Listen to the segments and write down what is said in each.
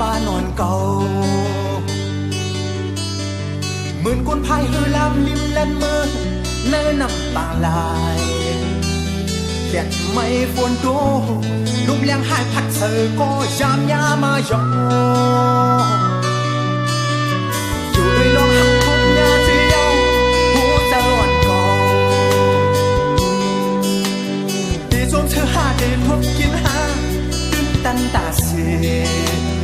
บ้านอนเก่าหมื่นกุนภายฮือลำลิมและมือเล่นน้ำบางลายเลียไม่ฝนโดลุมเลี้ยงหายพัดเธอก็ยามยามายอยู่ด้ยลมหักทุกยาเจียวหูจะหลอนก่อดีจมเธอหาได้พบกินหาตึ้งตันตาเสีย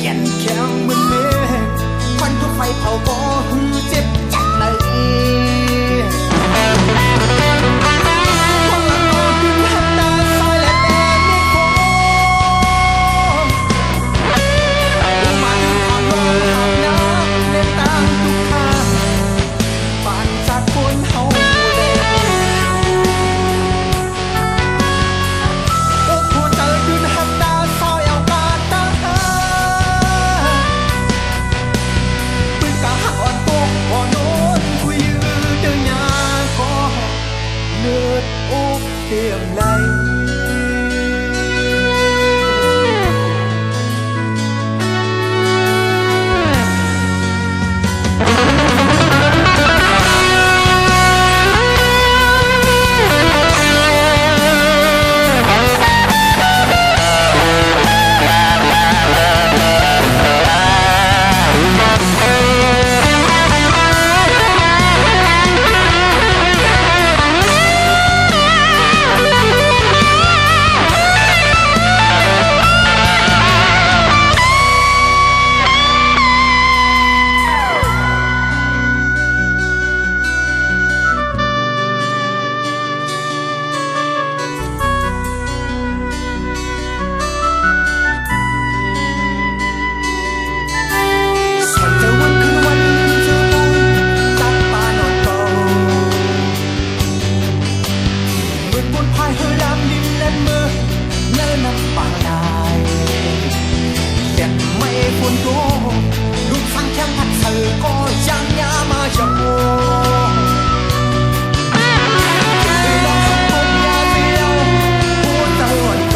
แก่นแข็งเหมือนเมฆควันทุกไฟเผาก็หือเจ็บ ดไม่ฝนโตลูกฟังแค่พัดเธอก็ยังยามาจะโอได้ลองสักคนยาเดียวหัวใจอ่อน